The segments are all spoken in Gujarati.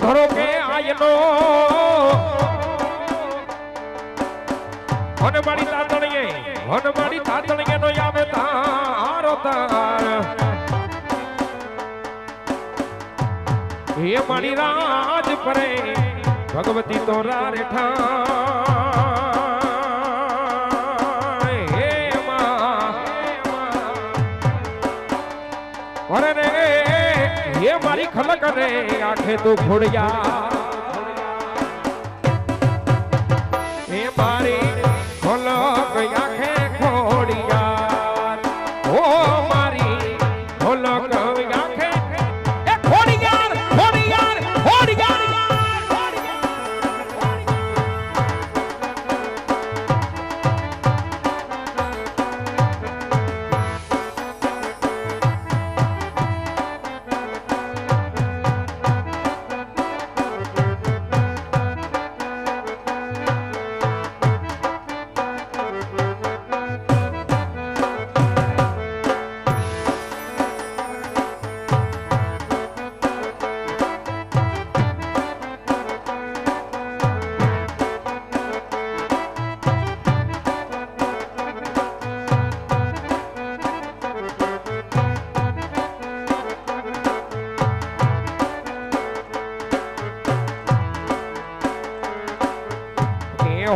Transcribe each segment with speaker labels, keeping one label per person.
Speaker 1: ધરો કે આયનો. હનમાડી તાતણીએ હનમાડી તાતણીએ નો આવે તારો તાર. હે મણી રાજ પરે, ભગવતી તો રારે ઠા કરે આંખે તું ખોડિયા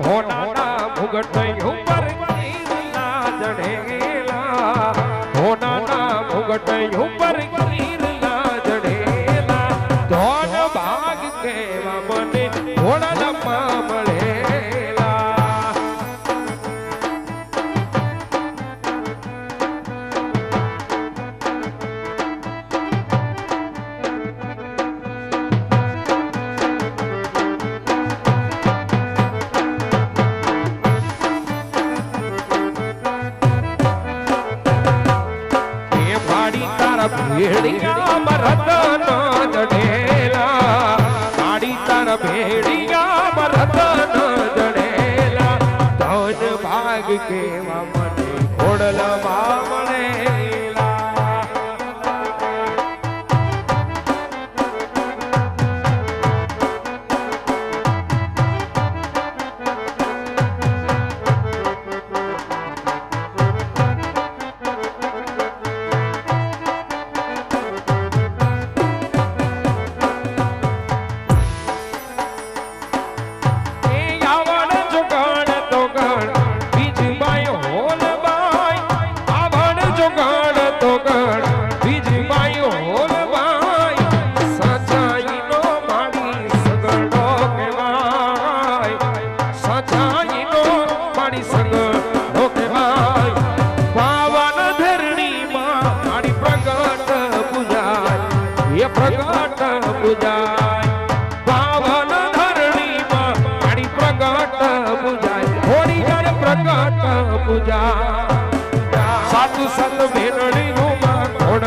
Speaker 1: હોનાના ભૂગટ ઉપર ચઢેલા. હોનાના ભૂગટ ઉપર કેવા મને ખોડલમાં ਦੂਜਾ ਸਤ ਸਤ ਬੇਨੜੀ ਨੂੰ ਮਖੋੜ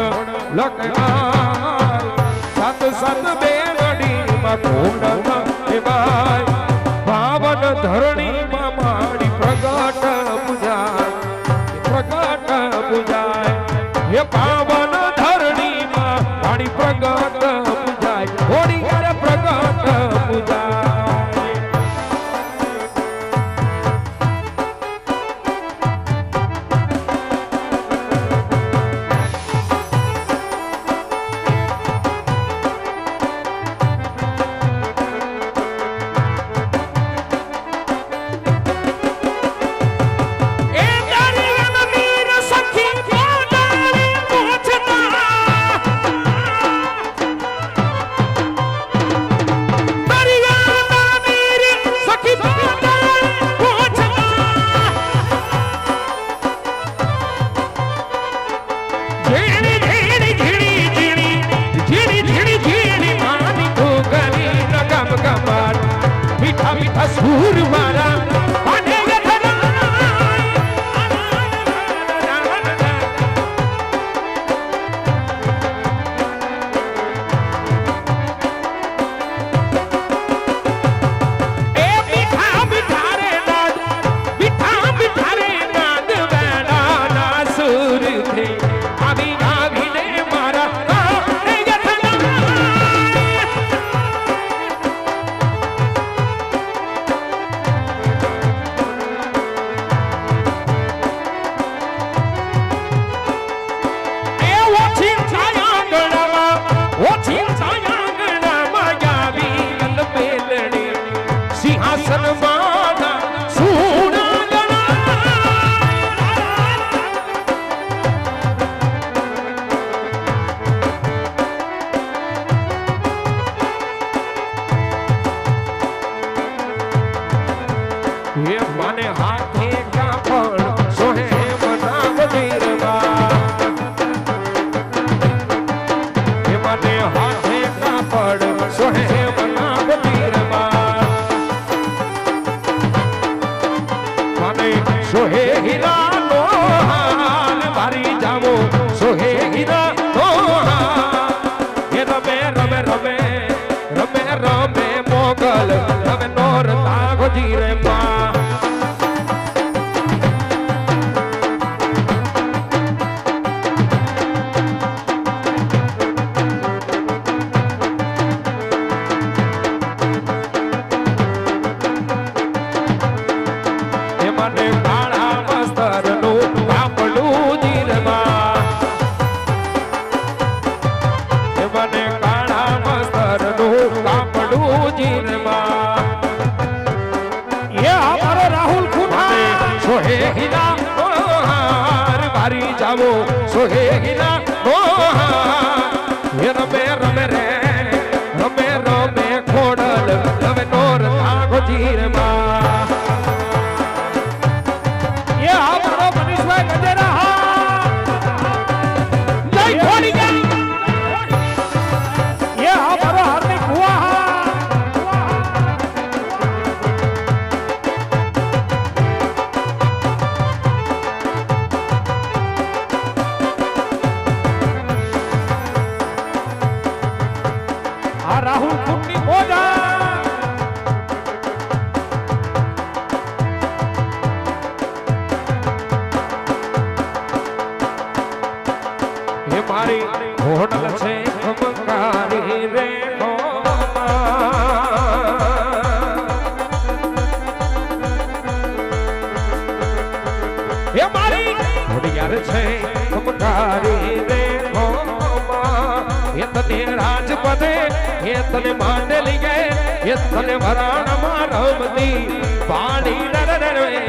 Speaker 1: ਸਤ ਸਤ ਬੇਨੜੀ ਮਖੋੜ நாட்டு હેતને માંડલી ગે હેતને ભરાણ મારવતી પાણી ડર ડરવે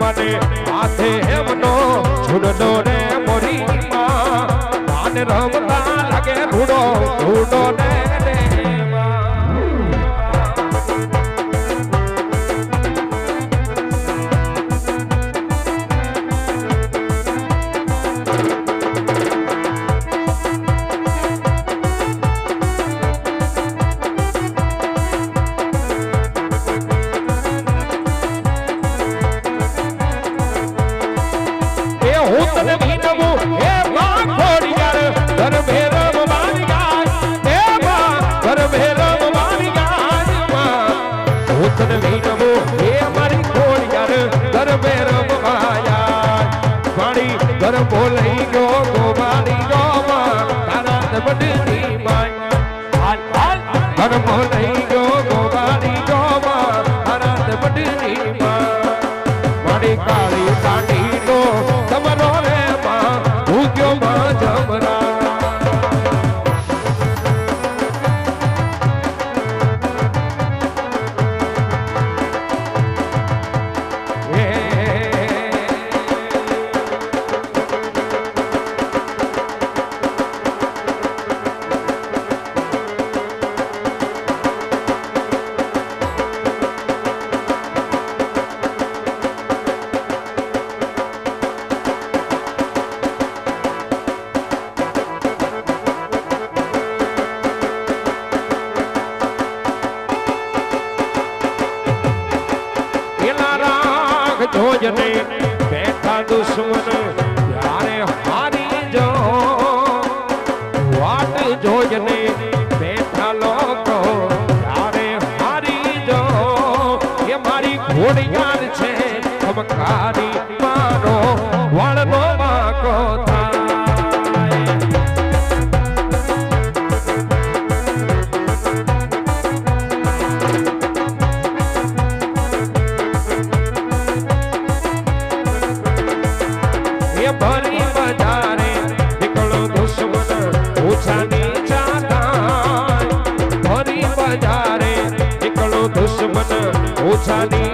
Speaker 1: મને હાથે એમનો ઝૂડનો રે મોરી માં રમતા લાગે ભૂડો ભૂડો ને ખોડિયાર છે ખમકારી મારો વાળનો વાકો ભરી બજારે નીકળો દુશ્મન, ઓછાની ચાતા ભરી બજારે નીકળો દુશ્મન, ઓછાની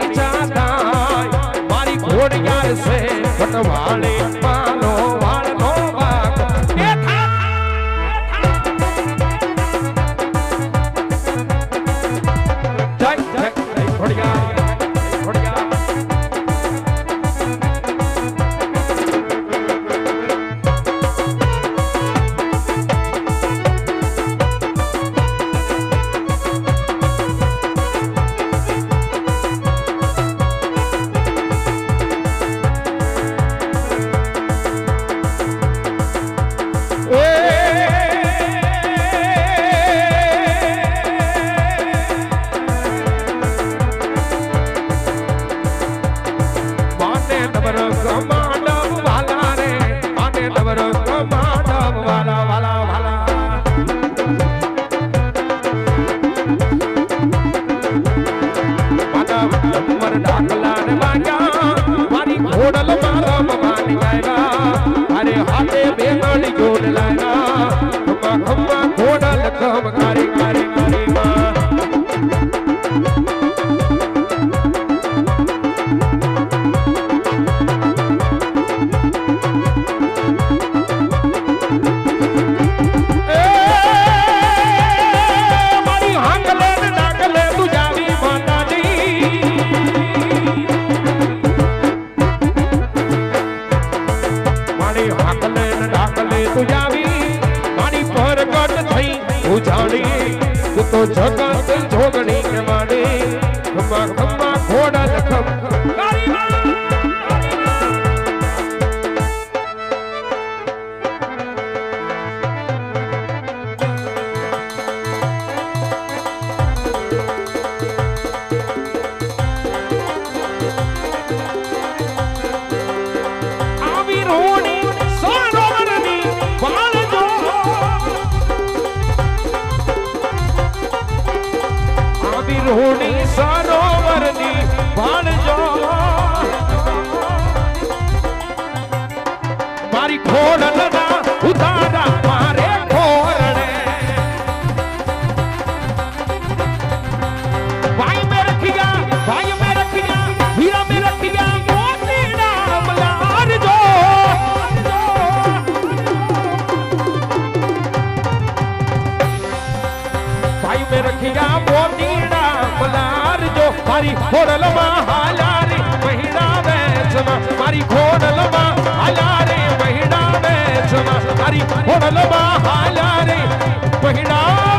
Speaker 1: রোহণ મારી ખોડલમાં હાલારી મહિના વેચમાં મારી ખોડલમાં હાલારે મહિના વેચમાં મારી ખોડલમાં હાલારે મહિના વેચમાં